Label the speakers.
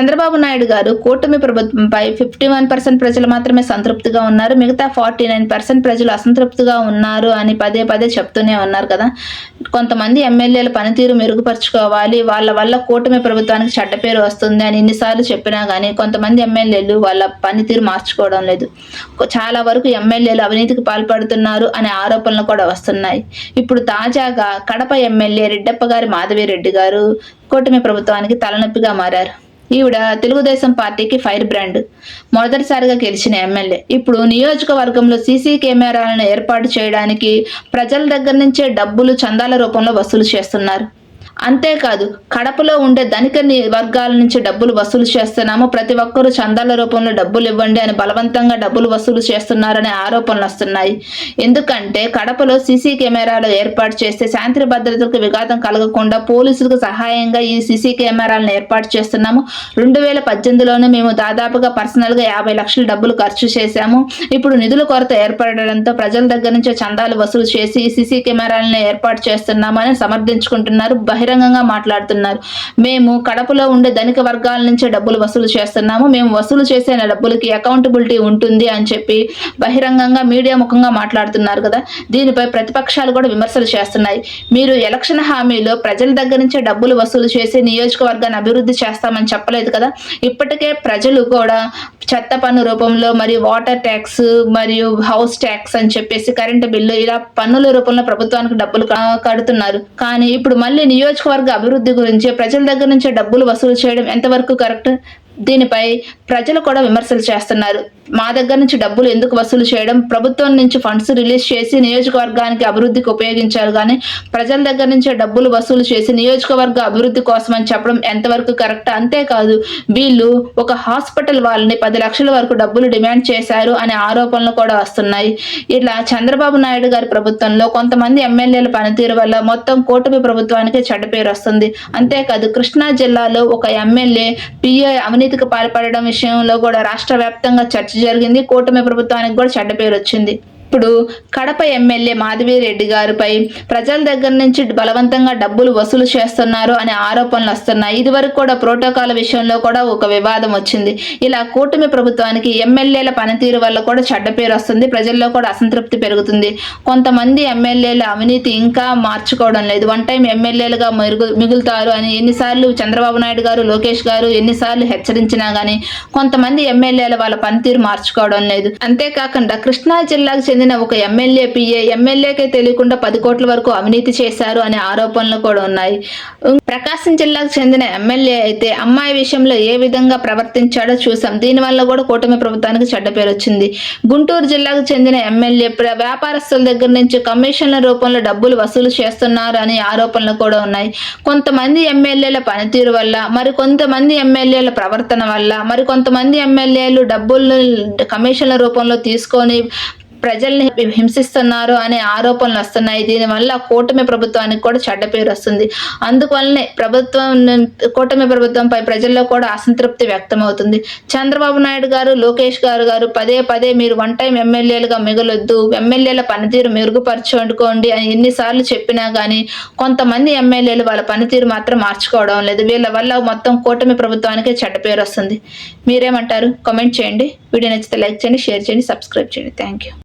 Speaker 1: Chandrababu Naidu గారు కూటమి ప్రభుత్వంపై ఫిఫ్టీ వన్ పర్సెంట్ ప్రజలు మాత్రమే సంతృప్తిగా ఉన్నారు. మిగతా ఫార్టీ నైన్ పర్సెంట్ ప్రజలు అసంతృప్తిగా ఉన్నారు అని పదే పదే చెప్తూనే ఉన్నారు కదా. కొంతమంది ఎమ్మెల్యేల పనితీరు మెరుగుపరుచుకోవాలి. వాళ్ళ వల్ల కూటమి ప్రభుత్వానికి చెడ్డ పేరు వస్తుంది అని ఎన్నిసార్లు చెప్పినా కానీ కొంతమంది ఎమ్మెల్యేలు వాళ్ళ పనితీరు మార్చుకోవడం లేదు. చాలా వరకు ఎమ్మెల్యేలు అవినీతికి పాల్పడుతున్నారు అనే ఆరోపణలు కూడా వస్తున్నాయి. ఇప్పుడు తాజాగా కడప ఎమ్మెల్యే రెడ్డప్ప గారి మాధవిరెడ్డి గారు కూటమి ప్రభుత్వానికి తలనొప్పిగా మారారు. ఈవిడ తెలుగుదేశం పార్టీకి ఫైర్ బ్రాండ్. మొదటిసారిగా గెలిచిన ఎమ్మెల్యే. ఇప్పుడు నియోజకవర్గంలో సీసీ కెమెరాలను ఏర్పాటు చేయడానికి ప్రజల దగ్గర నుంచే డబ్బులు చందాల రూపంలో వసూలు చేస్తున్నారు. అంతేకాదు కడపలో ఉండే ధనిక వర్గాల నుంచి డబ్బులు వసూలు చేస్తున్నాము. ప్రతి ఒక్కరూ చందాల రూపంలో డబ్బులు ఇవ్వండి అని బలవంతంగా డబ్బులు వసూలు చేస్తున్నారనే ఆరోపణలు వస్తున్నాయి. ఎందుకంటే కడపలో సీసీ కెమెరాలు ఏర్పాటు చేస్తే శాంతి భద్రతలకు విఘాతం కలగకుండా పోలీసులకు సహాయంగా ఈ సీసీ కెమెరాలను ఏర్పాటు చేస్తున్నాము. రెండు వేల పద్దెనిమిదిలోనే మేము దాదాపుగా పర్సనల్గా యాభై లక్షల డబ్బులు ఖర్చు చేశాము. ఇప్పుడు నిధుల కొరత ఏర్పడడంతో ప్రజల దగ్గర నుంచి చందాలు వసూలు చేసి ఈ సీసీ కెమెరాలను ఏర్పాటు చేస్తున్నామని సమర్థించుకుంటున్నారు బహిరంగంగా మాట్లాడుతున్నారు. మేము కడపలో ఉండే ధనిక వర్గాల నుంచే డబ్బులు వసూలు చేస్తున్నాము. మేము వసూలు చేసే డబ్బులకి అకౌంటబిలిటీ ఉంటుంది అని చెప్పి బహిరంగంగా మీడియా ముఖంగా మాట్లాడుతున్నారు కదా. దీనిపై ప్రతిపక్షాలు కూడా విమర్శలు చేస్తున్నాయి. మీరు ఎలక్షన్ హామీలో ప్రజల దగ్గర నుంచే డబ్బులు వసూలు చేసి నియోజకవర్గాన్ని అభివృద్ధి చేస్తామని చెప్పలేదు కదా. ఇప్పటికే ప్రజలు కూడా చెత్త పన్ను రూపంలో మరియు వాటర్ ట్యాక్స్ మరియు హౌస్ ట్యాక్స్ అని చెప్పేసి కరెంటు బిల్లు ఇలా పన్నుల రూపంలో ప్రభుత్వానికి డబ్బులు కడుతున్నారు. కానీ ఇప్పుడు మళ్ళీ నియోజకవర్గ అభివృద్ధి గురించి ప్రజల దగ్గర నుంచి డబ్బులు వసూలు చేయడం ఎంతవరకు కరెక్ట్? దీనిపై ప్రజలు కూడా విమర్శలు చేస్తున్నారు. మా దగ్గర నుంచి డబ్బులు ఎందుకు వసూలు చేయడం? ప్రభుత్వం నుంచి ఫండ్స్ రిలీజ్ చేసి నియోజకవర్గానికి అభివృద్ధికి ఉపయోగించారు కానీ ప్రజల దగ్గర నుంచే డబ్బులు వసూలు చేసి నియోజకవర్గ అభివృద్ధి కోసం అని చెప్పడం ఎంతవరకు కరెక్ట్ అంతేకాదు వీళ్ళు ఒక హాస్పిటల్ వాళ్ళని పది లక్షల వరకు డబ్బులు డిమాండ్ చేశారు అనే ఆరోపణలు కూడా వస్తున్నాయి. ఇట్లా చంద్రబాబు నాయుడు గారి ప్రభుత్వంలో కొంతమంది ఎమ్మెల్యేల పనితీరు వల్ల మొత్తం కూటమి ప్రభుత్వానికి చెడ్డ పేరు వస్తుంది. అంతేకాదు కృష్ణా జిల్లాలో ఒక ఎమ్మెల్యే పిఏ అవినీతికి పాల్పడడం విషయంలో కూడా రాష్ట్ర వ్యాప్తంగా చర్చ జరిగింది. కూటమి ప్రభుత్వానికి కూడా చెడ్డ పేరు వచ్చింది ఇప్పుడు కడప ఎమ్మెల్యే మాధవిరెడ్డి గారిపై ప్రజల దగ్గర నుంచి బలవంతంగా డబ్బులు వసూలు చేస్తున్నారు అనే ఆరోపణలు వస్తున్నాయి. ఇదివరకు కూడా ప్రోటోకాల్ విషయంలో కూడా ఒక వివాదం వచ్చింది. ఇలా కూటమి ప్రభుత్వానికి ఎమ్మెల్యేల పనితీరు వల్ల కూడా చెడ్డ పేరు వస్తుంది. ప్రజల్లో కూడా అసంతృప్తి పెరుగుతుంది. కొంతమంది ఎమ్మెల్యేల అవినీతి ఇంకా మార్చుకోవడం లేదు. వన్ టైం ఎమ్మెల్యేలుగా మెరుగు మిగులుతారు అని ఎన్నిసార్లు చంద్రబాబు నాయుడు గారు లోకేష్ గారు ఎన్నిసార్లు హెచ్చరించినా గానీ కొంతమంది ఎమ్మెల్యేల వాళ్ళ పనితీరు మార్చుకోవడం లేదు. అంతేకాకుండా కృష్ణా జిల్లాకు చెందిన చెందిన ఒక ఎమ్మెల్యే పిఏ ఎమ్మెల్యేకే తెలియకుండా పది కోట్ల వరకు అవినీతి చేశారు అనే ఆరోపణలు కూడా ఉన్నాయి. ప్రకాశం జిల్లాకు చెందిన ఎమ్మెల్యే అయితే అమ్మాయి విషయంలో ఏ విధంగా ప్రవర్తించాడో చూసాం దీనివల్ల కూడా కూటమి ప్రభుత్వానికి చెడ్డ పేరు వచ్చింది. గుంటూరు జిల్లాకు చెందిన ఎమ్మెల్యే వ్యాపారస్తుల దగ్గర నుంచి కమిషన్ల రూపంలో డబ్బులు వసూలు చేస్తున్నారు అనే ఆరోపణలు కూడా ఉన్నాయి. కొంతమంది ఎమ్మెల్యేల పనితీరు వల్ల మరి కొంతమంది ఎమ్మెల్యేల ప్రవర్తన వల్ల మరి కొంతమంది ఎమ్మెల్యేలు డబ్బులను కమిషన్ల రూపంలో తీసుకొని ప్రజల్ని హింసిస్తున్నారు అనే ఆరోపణలు వస్తున్నాయి. దీనివల్ల కూటమి ప్రభుత్వానికి కూడా చెడ్డ పేరు వస్తుంది. అందువల్లనే ప్రభుత్వం కూటమి ప్రభుత్వంపై ప్రజల్లో కూడా అసంతృప్తి వ్యక్తమవుతుంది. చంద్రబాబు నాయుడు గారు లోకేష్ గారు గారు పదే పదే మీరు వన్ టైం ఎమ్మెల్యేలుగా మిగలొద్దు. ఎమ్మెల్యేల పనితీరు మెరుగుపరచుకోండి అని ఎన్నిసార్లు చెప్పినా కానీ కొంతమంది ఎమ్మెల్యేలు వాళ్ళ పనితీరు మాత్రం మార్చుకోవడం లేదు. వీళ్ళ వల్ల మొత్తం కూటమి ప్రభుత్వానికే చెడ్డ పేరు వస్తుంది. మీరేమంటారు? కామెంట్ చేయండి. వీడియో నచ్చితే లైక్ చేయండి షేర్ చేయండి సబ్స్క్రైబ్ చేయండి. Thank you